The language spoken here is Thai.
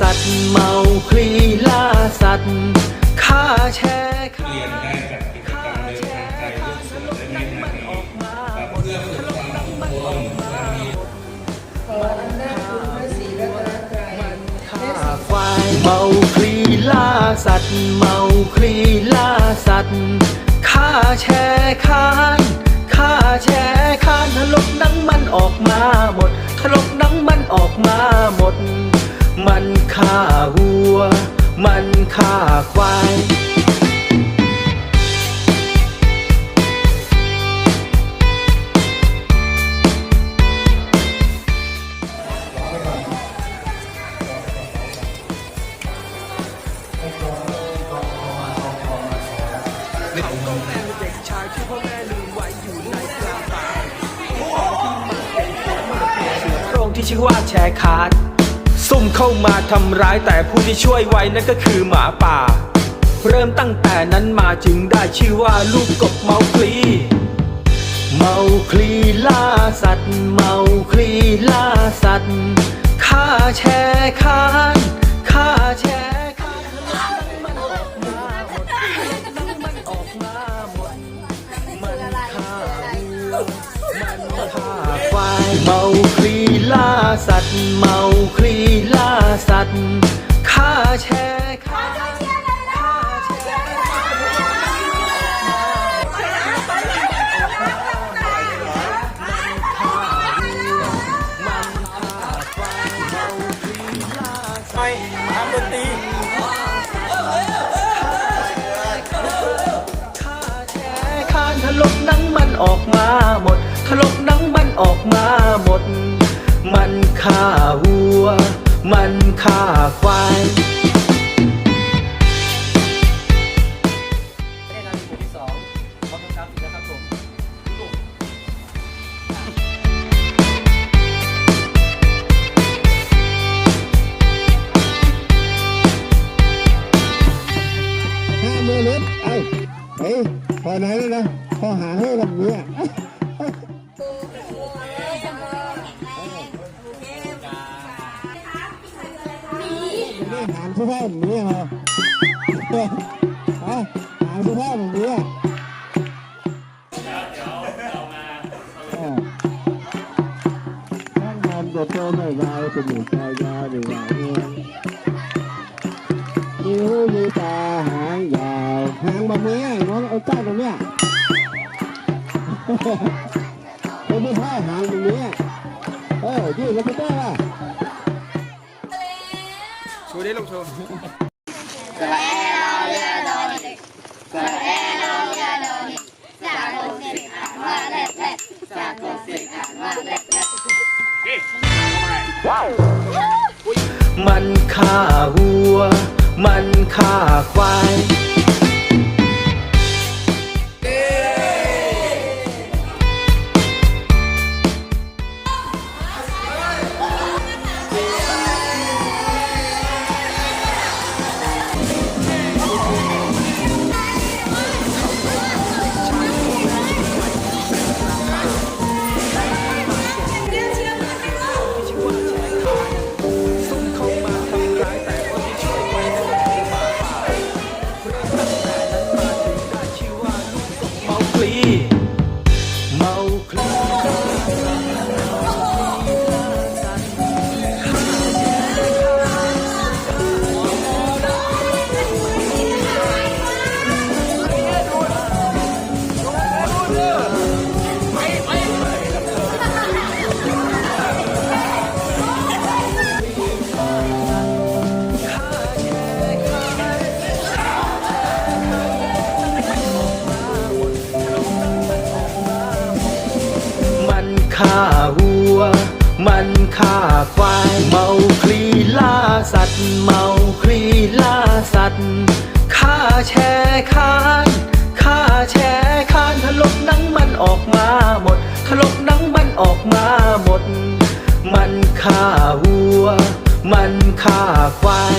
สัตว์ เมาคลีล่าสัตว์ฆ่าแชร์ฆ่าเรียนได้จากกิจกรรมเดินทางไกลลูกเสือและแม่นาลีครับเพื่อฝึกความอดทนและมีฆ่าควายเมาคลีล่าสัตว์ เมาคลีล่าสัตว์ฆ่าแชร์คา มันฆ่าวัว มันฆ่าควายเด็กชายที่พ่อแม่ลืมไว้อยู่ในกลางป่าโรงที่ชื่อว่าแชร์คาร์ด ซุ่มเข้ามาทำร้ายแต่ผู้ที่ช่วยไว้นั่นก็คือหมาป่า เริ่มตั้งแต่นั้นมาจึงได้ชื่อว่าลูกกบเมาคลี เมาคลีล่าสัตว์ เมาคลีล่าสัตว์ฆ่าแชร์คานฆ่าแชร์คานมันออกมาหมดมันออกมาหมดมันฆ่ามันฆ่าควายเมาคลี ล่าสัตว์เมาคลีล่าสัตว์ฆ่าแชร์ฆ่าฆ่าแชร์มันฆ่าควายเมาคลีล่าสัตว์ทำดนตรีฆ่าแชร์คานทะลกหนังมันออกมาหมดทะลกหนังมันออกมาหมด มันฆ่าวัว มันฆ่าควายได้นาทีที่สองพร้อมครับอีกแล้วครับผมห้ามือเล็บเอ้ยเฮ้ยพอไหนแล้วนะพอหาให้แบบนี้อะไม่หามเสื้อผ้าแบบนี้เหรอฮะหามเสื้อผ้าแบบนี้อะอ่าท่านทำจะโตไม่ยาวจมูกชายยาวหรือว่าเงี้ยมีหูมีตาหางยาวหางแบบนี้น้องเอาจ้าตรงเนี้ยเป็นไม่พ่อหางตรงนี้เออยืดแล้วก็ได้ล่ะ ชูได้ลงโชว์มันฆ่าวัว มันฆ่าควาย บ ฆ่าวัว มันฆ่าควาย เมาคลีล่าสัตว์ เมาคลีล่าสัตว์ฆ่าแชร์คานฆ่าแชร์คานทะลกหนังมันออกมาหมดทะลกหนังมันออกมาหมด มันฆ่าวัว มันฆ่าควาย